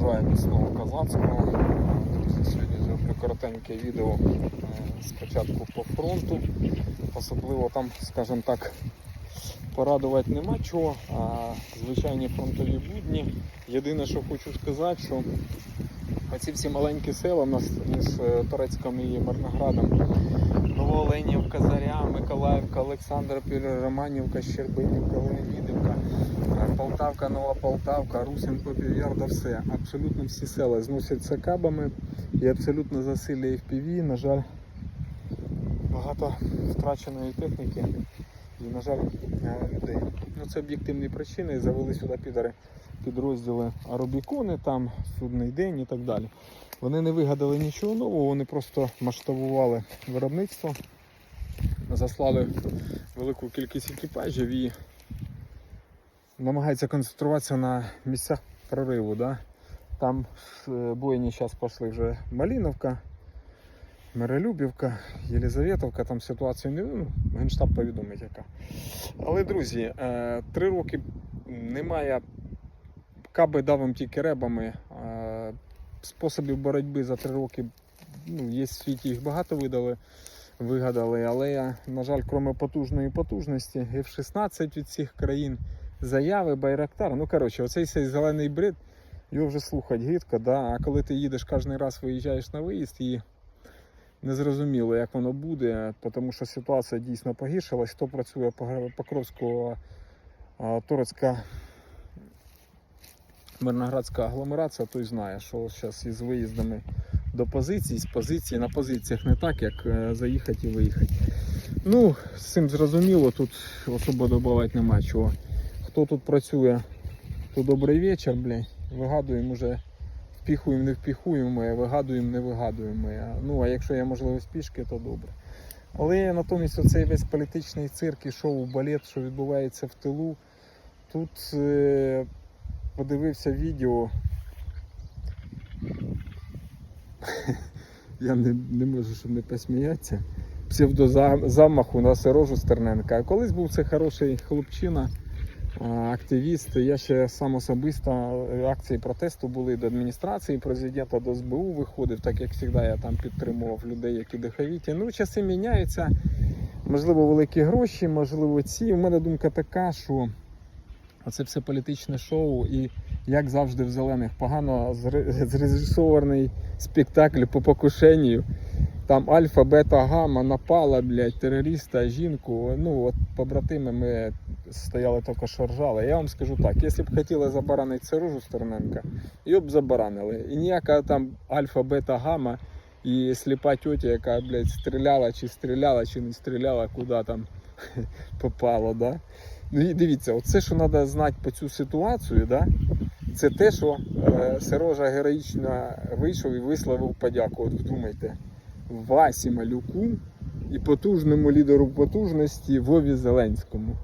Бажаю міцного козацького. Друзі, сьогодні зроблю коротеньке відео е, спочатку по фронту. Особливо там, скажімо так, порадувати нема чого, а звичайні фронтові будні. Єдине, що хочу сказати, що оці всі маленькі села у нас між е, Торецьком і Марноградом. Миколаївка, Олександропіль, Романівка, Щербинівка, Леонідівка, Полтавка, Нова Полтавка, Русин, Попів'ярда, все. Абсолютно всі села зносяться кабами і абсолютно засилля FPV. На жаль, багато втраченої техніки і, на жаль, людей. Ну, це об'єктивні причини. Завели сюди підари підрозділи Рубікони, там судний день і так далі. Вони не вигадали нічого нового, вони просто масштабували виробництво, заслали велику кількість екіпажів і намагаються концентруватися на місцях прориву. Да? Там е, бойні зараз пішли вже Маліновка, Миролюбівка, Єлизаветовка, там ситуація не ну, Генштаб повідомить яка. Але, друзі, е, три роки немає каби давим тільки ребами. Е, Способів боротьби за три роки ну, є в світі їх багато видали, вигадали, але, на жаль, крім потужної потужності, F-16 від цих країн, заяви, Байрактар. Ну, коротше, оцей цей зелений бред, його вже слухати гидко, да? а коли ти їдеш кожен раз виїжджаєш на виїзд і незрозуміло, як воно буде, тому що ситуація дійсно погіршилась. Хто працює по Покровського, а, Торецька Мирноградська агломерація, той знає, що зараз із виїздами до позицій, з позицій на позиціях не так, як е, заїхати і виїхати. Ну, з цим зрозуміло, тут особо додавати нема чого. Хто тут працює, то добрий вечір, блядь. Вигадуємо вже, впіхуємо, не впіхуємо, вигадуємо, не вигадуємо. Ну, а якщо є можливість пішки, то добре. Але натомість оцей весь політичний цирк і шоу, балет, що відбувається в тилу, тут е, подивився відео. Я не, не можу, щоб не посміятися. Псевдозамаху на Сирожу Стерненка. А колись був це хороший хлопчина, активіст. Я ще сам особисто е, акції протесту були до адміністрації президента, до СБУ виходив, так як завжди я там підтримував людей, які диховіті. Ну, часи міняються. Можливо, великі гроші, можливо, ці. У мене думка така, що Оце все політичне шоу, і як завжди в зелених, погано зрежисований спектакль по покушенню. Там альфа, бета, гамма напала, блядь, терориста, жінку. Ну, от побратими ми стояли тільки що. Я вам скажу так, якщо б хотіли забаранити Сережу Стерненка, його б забаранили. І ніяка там альфа, бета, гамма і сліпа тьотя, яка, блядь, стріляла, чи стріляла, чи не стріляла, куди там попало, да? Дивіться, оце, що треба знати по цю ситуацію, да? це те, що е, Сережа героїчно вийшов і висловив подяку. От вдумайте, Васі Малюку і потужному лідеру потужності Вові Зеленському.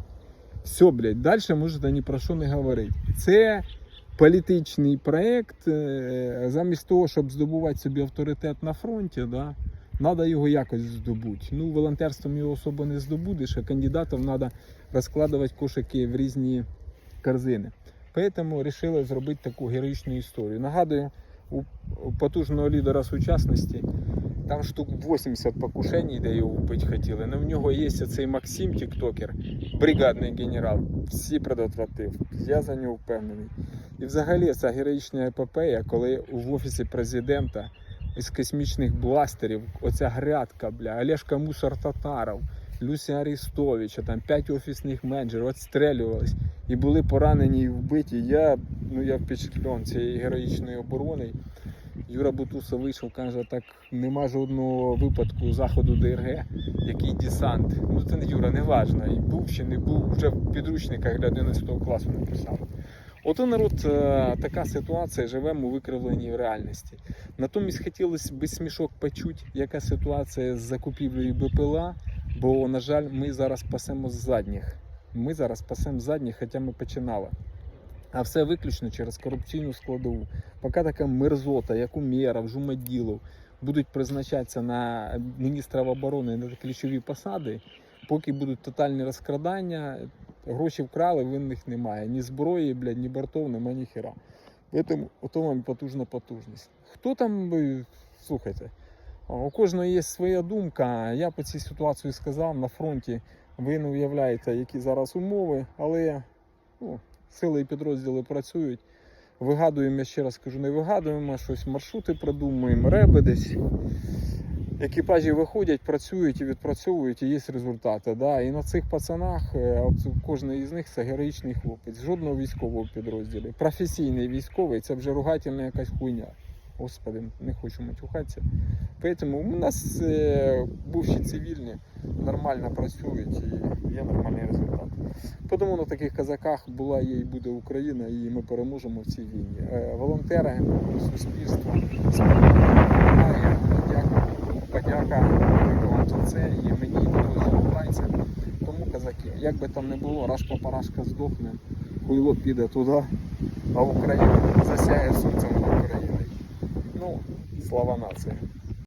Все, блядь, далі можете ні про що не говорити. Це політичний проєкт, е, замість того, щоб здобувати собі авторитет на фронті, да, треба його якось здобути. Ну, волонтерством його особо не здобудеш, а кандидатам треба розкладувати кошики в різні корзини. Тому вирішили зробити таку героїчну історію. Нагадую, у потужного лідера сучасності там штук 80 покушень, де його вбити хотіли. Но в нього є цей Максим, тіктокер, бригадний генерал. Всі предотвратив. Я за нього впевнений. І взагалі ця героїчна епопея, коли в офісі президента із космічних бластерів, оця грядка, бля, Олешка Мусор Татаров, Люся Арістовича, там п'ять офісних менеджерів відстрелювались і були поранені і вбиті. Я, ну, я впечатлен цією героїчною обороною. Юра Бутусов вийшов, каже, так нема жодного випадку заходу ДРГ, який десант. Ну це не Юра, не важно. І був чи не був, вже в підручниках для 11 класу написав. Ото народ, е, така ситуація, живемо у викривленій реальності. Натомість хотілося б смішок почути, яка ситуація з закупівлею БПЛА, бо, на жаль, ми зараз пасемо з задніх. Ми зараз пасемо з задніх, хоча ми починали. А все виключно через корупційну складову. Поки така мерзота, як Умєров, Жумаділов, будуть призначатися на міністра оборони на ключові посади, поки будуть тотальні розкрадання, гроші вкрали, винних немає. Ні зброї, блядь, ні бортов, нема ні хера. Тому ото вам потужна потужність. Хто там, слухайте, у кожного є своя думка. Я по цій ситуації сказав на фронті. Ви не уявляєте, які зараз умови, але ну, сили і підрозділи працюють. Вигадуємо, я ще раз кажу, не вигадуємо, щось маршрути придумуємо, реби десь. Екіпажі виходять, працюють і відпрацьовують, і є результати. Да? І на цих пацанах, е, кожен із них це героїчний хлопець, жодного військового підрозділу. Професійний військовий це вже ругательна якась хуйня. Господи, не хочу матюхатися. Тому у нас е, бувші цивільні нормально працюють і є нормальний результат. Тому на таких казаках була є і буде Україна, і ми переможемо в цій війні. Е, волонтери, суспільство. Дякую. Вам за це і мені друзям. Тому казаки, як би там не було, рашка парашка здохне, хуйло піде туди, а Україна засяє сонцем Україною. Ну, слава нації.